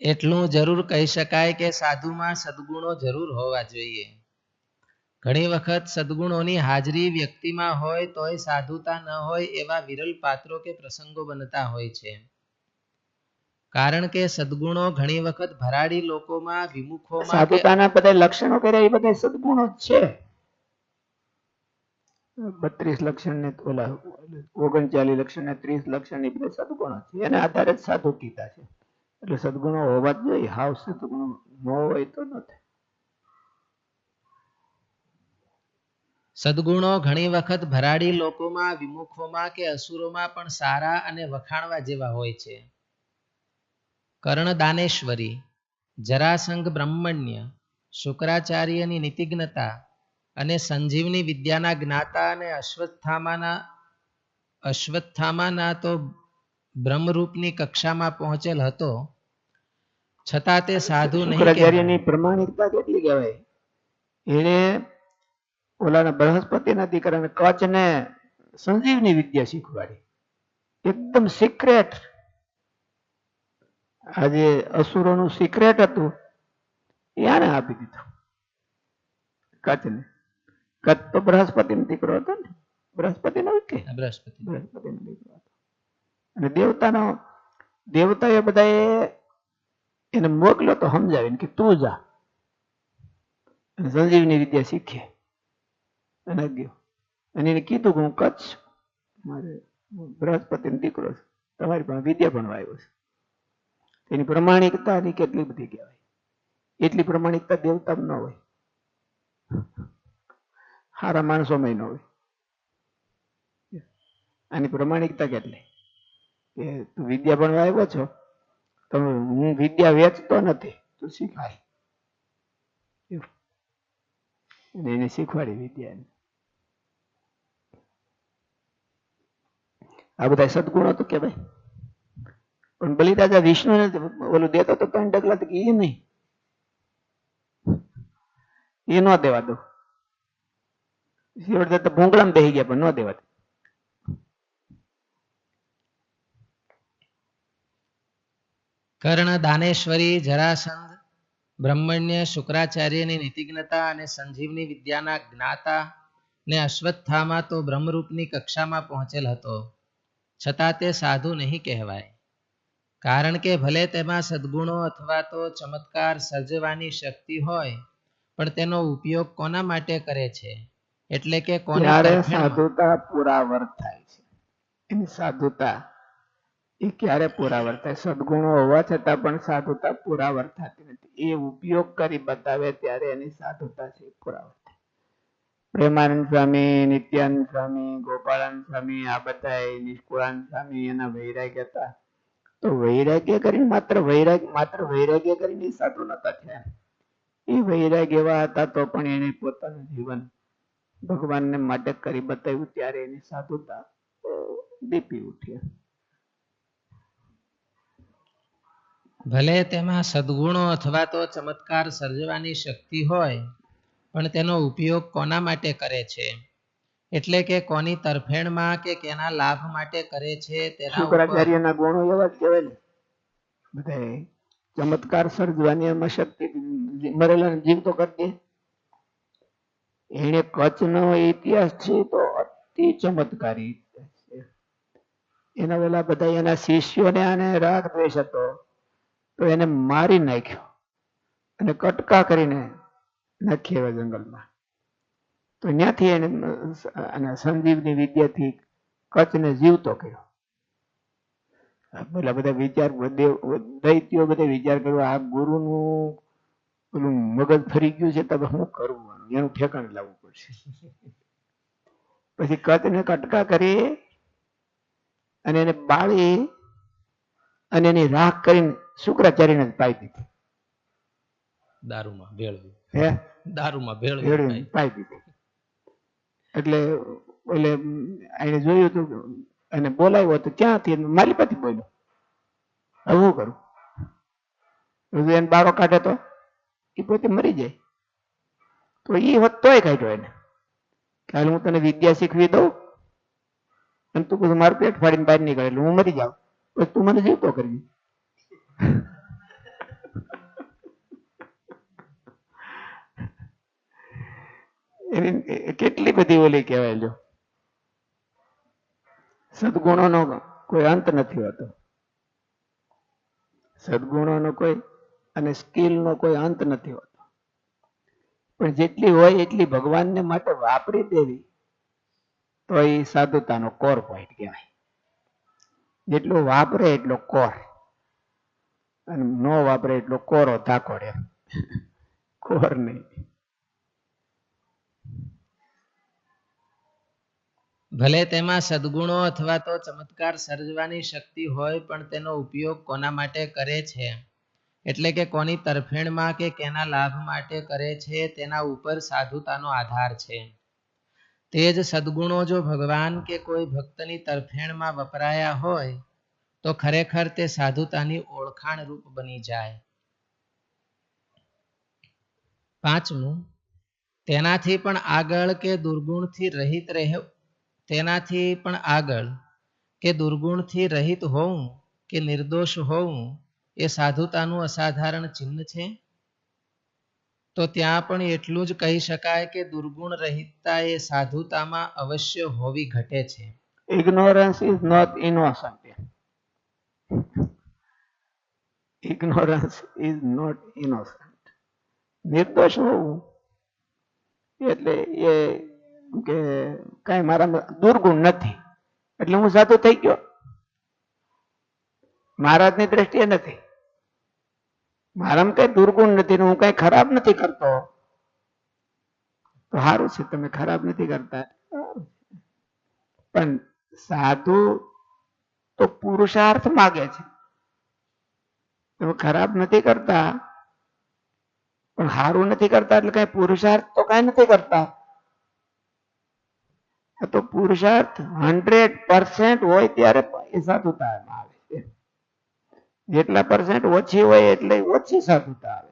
એટલું જરૂર કહી શકાય કે સાધુમાં સદગુણો જરૂર હોવા જોઈએ. ઘણી વખત સદગુણોની હાજરી વ્યક્તિમાં હોય તોય સાધુતા ન હોય એવા વિરલ પાત્રો કે પ્રસંગો બનતા હોય છે. કારણ કે સદગુણો ઘણી વખત ભરાડી લોકોમાં, વિમુખોમાં કે સાધુતાના બધા લક્ષણો કર્યા, એ બધા સદગુણો જ છે. બત્રીસ લક્ષણ ને ઓલા ઓગણચાલીસ લક્ષણ ને ત્રીસ લક્ષણ એ બધા સદગુણો છે. એના આધારે જ સાધુ કીધા છે. એટલે સદગુણો હોવા જ જોઈએ. હાવ સદગુણો ન હોય તો નથી સદગુણો ઘણી વખત ભરાડી લોકોમાં, વિમુખોમાં કે અસુરોમાં પણ સારા અને વખાણવા જેવા હોય છે. કર્ણ દાનેશ્વરી જરાસંઘ બ્રહ્મણ્ય, શુક્રાચાર્યની નીતિજ્ઞતા અને સંજીવની વિદ્યાના જ્ઞાતા અને અશ્વત્થામાના અશ્વત્થામાના તો બ્રહ્મરૂપની કક્ષામાં પહોંચેલ હતો. છતાં તે સાધુ નહીં શુક્રાચાર્યની પ્રમાણિકતા કેટલી કહેવાય? એને ઓલાના બૃહસ્પતિના દીકરાને કચ્છને સંજીવની વિદ્યા શીખવાડી. એકદમ સિક્રેટ આજે અસુરોનું સિક્રેટ હતું. એ આને આપી દીધું. કચ્છને. કચ્છ તો બૃહસ્પતિનો દીકરો હતો ને. બૃહસ્પતિનો કે. બૃહસ્પતિ. બૃહસ્પતિનો દીકરો હતો. અને દેવતાનો, દેવતાએ બધાએ એને મોકલ્યો તો સમજાવીને કે તું જા. સંજીવની વિદ્યા શીખે. અને ગયો. અને એને કીધું કે હું કચ્છ, મારે બૃહસ્પતિનો દીકરો છું. તમારી પણ વિદ્યા ભણવા આવ્યો છે. એની પ્રમાણિકતાની કેટલી બધી કહેવાય. એટલી પ્રમાણિકતા દેવતામાં ન હોય. સારા માણસોમાં ન હોય. આની પ્રમાણિકતા કેટલી? કે તું વિદ્યા ભણવા આવ્યો છો? તમે હું વિદ્યા વેચતો નથી. તું શીખાય એને શીખવાડી વિદ્યા આ બધા સદગુણો તો કે ભાઈ પણ બલિદાદા વિષ્ણુને ને ઓલું દેતો તો ત્રણ ડગલા તો કે એ નહીં. એ ન દેવા દો શિવડ તો ભૂંગળામાં બેસી ગયા પણ ન દેવા દો. કર્ણ દાનેશ્વરી જરાસંધ બ્રહ્મણ્ય શુક્રાચાર્યની નીતિજ્ઞતા અને સંજીવની વિદ્યાના જ્ઞાતા ને અશ્વત્થામાં તો બ્રહ્મરૂપની કક્ષામાં પહોંચેલ હતો. છતાં તે સાધુ નહીં કહેવાય. કારણ કે ભલે તેમાં સદ્ગુણો અથવા તો ચમત્કાર સર્જવાની શક્તિ હોય પણ તેનો ઉપયોગ કોના માટે કરે છે? એટલે કે કોને સાધુતા પુરાવર થાય છે. એની સાધુતા એ ક્યારે પૂરા વર્તાય? સદગુણો હોવા છતાં પણ સાધુતા પૂરા વર્તાતી નથી. એ ઉપયોગ કરી બતાવે ત્યારે એની સાધુતા છે પૂરા વર્તાય. પ્રેમાનંદ સ્વામી, નિત્યાનંદ સ્વામી, ગોપાળાનંદ સ્વામી, આ બધા નિષ્કુળાનંદ સ્વામી એના વૈરાગ્ય હતા. તો વૈરાગ્ય કરીને માત્ર વૈરાગ્ય માત્ર વૈરાગ્ય કરીને સાધુ નતા થયા. એ વૈરાગ્ય એવા હતા તો પણ એને પોતાનું જીવન ભગવાનને માટે કરી બતાવ્યું ત્યારે એની સાધુતા દીપી ઉઠી. ભલે તેમાં સદગુણો અથવા તો ચમત્કાર સર્જવાની શક્તિ હોય પણ તેનો ઉપયોગ કોના માટે કરે છે? એટલે કે કોની તરફેણમાં કે કેના લાભ માટે કરે છે શુક્રાચાર્યના ગુણો એવા જ કહેવાય ને? ચમત્કાર સર્જવાની એમાં શક્તિ મરેલા જીવ તો કરતી એને કચ્છનો ઇતિહાસ છે તો અતિ ચમત્કારી એના પેલા બધા એના શિષ્યોને આને રાગ દ્વેષ હતો. તો એને મારી નાખ્યો અને કટકા કરીને નાખી આવ્યા જંગલમાં. તો ત્યાંથી એને સંજીવની વિદ્યાથી કચ્છને જીવતો કર્યો. પેલા બધા વિચાર દૈત્યો બધા વિચાર કર્યો, આ ગુરુનું પેલું મગજ ફરી ગયું છે, તો શું કરવું એનું ઠેકાણ લાવવું પડશે. પછી કચ્છને કટકા કરી અને એને બાળી અને એની રાખ કરીને શુક્રાચાર્યને પાઈ દીધી. દારૂમાં ભેળવી. હે? દારૂમાં ભેળવી પાઈ. દીધી. એટલે એટલે એને જોયું હતું એને બોલાવ્યો તો ક્યાંથી? મારી પાસેથી બોલ્યો હવે શું કરું? બધું એને બારો કાઢે તો? એ પોતે મરી જાય. તો એ હોત તોય કાઢ્યો એને. કાલે હું તને વિદ્યા શીખવી દઉં અને તું બધું મારું પેટ ફાડીને બહાર નીકળે એટલે હું મરી જાઉં. તું મને જીવતો કરવી એની કેટલી બધી ઓલી કહેવાય જો સદગુણોનો કોઈ અંત નથી હોતો. સદગુણોનો કોઈ અને સ્કિલનો કોઈ અંત નથી હોતો. પણ જેટલી હોય એટલી ભગવાનને માટે વાપરી દેવી તો એ સાધુતાનો કોર પોઈન્ટ કહેવાય. જેટલું વાપરે એટલો કોર. અને ન વાપરે એટલો કોરો ધાકોડ એમ કોર નહીં. ભલે તેમાં સદગુણો અથવા તો ચમત્કાર સર્જવાની શક્તિ હોય, પણ તેનો ઉપયોગ કોના માટે કરે છે? એટલે કે કોની તરફેણમાં કે કેના લાભ માટે કરે છે, તેના ઉપર સાધુતાનો આધાર છે. તે જ સદગુણો જો ભગવાન કે કોઈ ભક્તની તરફેણમાં વપરાયા હોય, તો ખરેખર તે સાધુતાની ઓળખાણ રૂપ બની જાય. પાંચમું, તેનાથી પણ આગળ કે દુર્ગુણથી રહિત રહે તેનાથી પણ આગળ કે દુર્ગુણથી રહિત હોવું કે નિર્દોષ હોવું એ સાધુતાનું અસાધારણ ચિહ્ન છે? તો ત્યાં પણ એટલું જ કહી શકાય કે દુર્ગુણ રહિતતા એ સાધુતામાં અવશ્ય હોવી ઘટે છે. Ignorance is not innocent ignorance is not innocent નિર્દોષ હોવું એટલે એ કે કઈ મારા દુર્ગુણ નથી એટલે હું સાધુ થઈ ગયો મહારાજની દ્રષ્ટિએ નથી મારામાં કઈ દુર્ગુણ નથી હું કઈ ખરાબ નથી કરતો? સારું છે, તમે ખરાબ નથી કરતા. પણ સાધુ તો પુરુષાર્થ માગે છે. તમે ખરાબ નથી કરતા, પણ સારું નથી કરતા એટલે કઈ પુરુષાર્થ તો કઈ નથી કરતા. તો પુરુષાર્થ હંડ્રેડ પર્સન્ટ હોય ત્યારે પૈસા થતા આવે. જેટલા પરસેન્ટ ઓછી હોય એટલે ઓછી સાધુતા આવે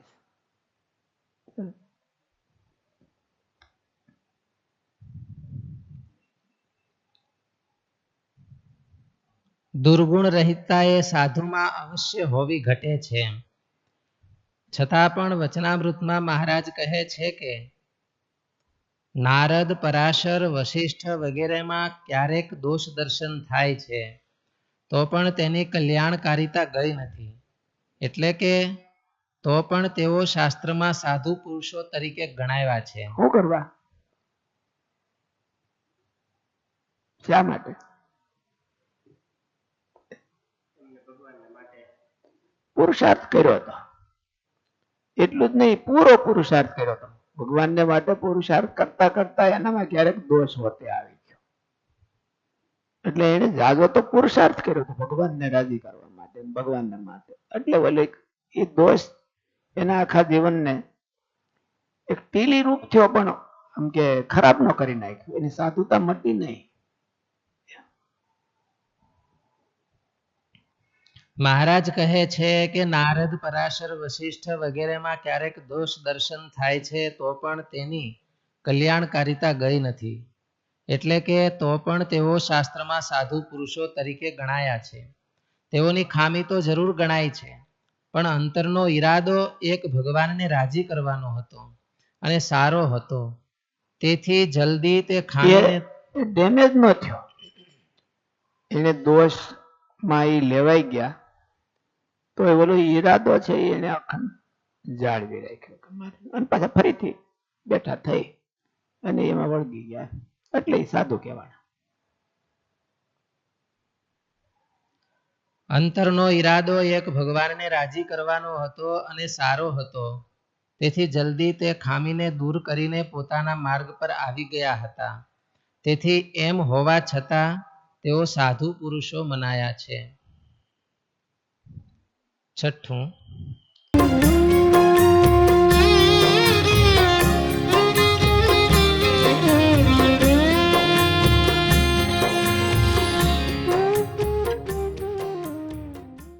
દુર્ગુણ રહિતતા એ સાધુમાં અવશ્ય હોવી ઘટે છે. છતાં પણ વચનામૃતમાં મહારાજ કહે છે કે, નારદ, પરાશર વશિષ્ઠ વગેરેમાં ક્યારેક દોષ દર્શન થાય છે. તો પણ તેની કલ્યાણકારિતા ગઈ નથી. એટલે કે તો પણ તેઓ શાસ્ત્રમાં સાધુ પુરુષો તરીકે ગણાયા છે. શું કરવા? શા માટે? પુરુષાર્થ કર્યો હતો. એટલું જ નહીં, પૂરો પુરુષાર્થ કર્યો હતો. ભગવાનને માટે પુરુષાર્થ કરતા કરતા એનામાં ક્યારેક દોષ હોતે આવી. એટલે એને જાજો તો પુરુષાર્થ કર્યો હતો ભગવાનને રાજી કરવા માટે, ભગવાનને માટે. એટલે એ દોષ એના આખા જીવનને એક ટીલી રૂપ થયો પણ એમ કે ખરાબ ન કરી નાખ્યું. એની સાધુતા મટી નહીં. મહારાજ કહે છે કે નારદ, પરાશર વશિષ્ઠ વગેરેમાં ક્યારેક દોષ દર્શન થાય છે તો પણ તેની કલ્યાણકારિતા ગઈ નથી. એટલે કે તો પણ તેઓ શાસ્ત્રમાં સાધુ પુરુષો તરીકે ગણાયા છે. તેઓની ખામી તો જરૂર ગણાય છે, પણ અંતરનો ઈરાદો એક ભગવાનને રાજી કરવાનો હતો અને સારો હતો. તેથી જલ્દી તે ખામી ડેમેજ ન થયો. એને દોષમાં એ લેવાઈ ગયા. તો એ બોલો ઈરાદો છે એને જાળવી રાખ્યો. અને પાછા ફરીથી બેઠા થઈ અને એમાં વળગી ગયા. એટલે સાધુ કહેવાના. અંતરનો ઈરાદો એક ભગવાનને રાજી કરવાનો હતો અને સારો હતો. તેથી જલ્દી તે ખામીને દૂર કરીને પોતાના માર્ગ પર આવી ગયા હતા. તેથી એમ હોવા છતાં તેઓ સાધુ પુરુષો મનાયા છે. છઠ્ઠું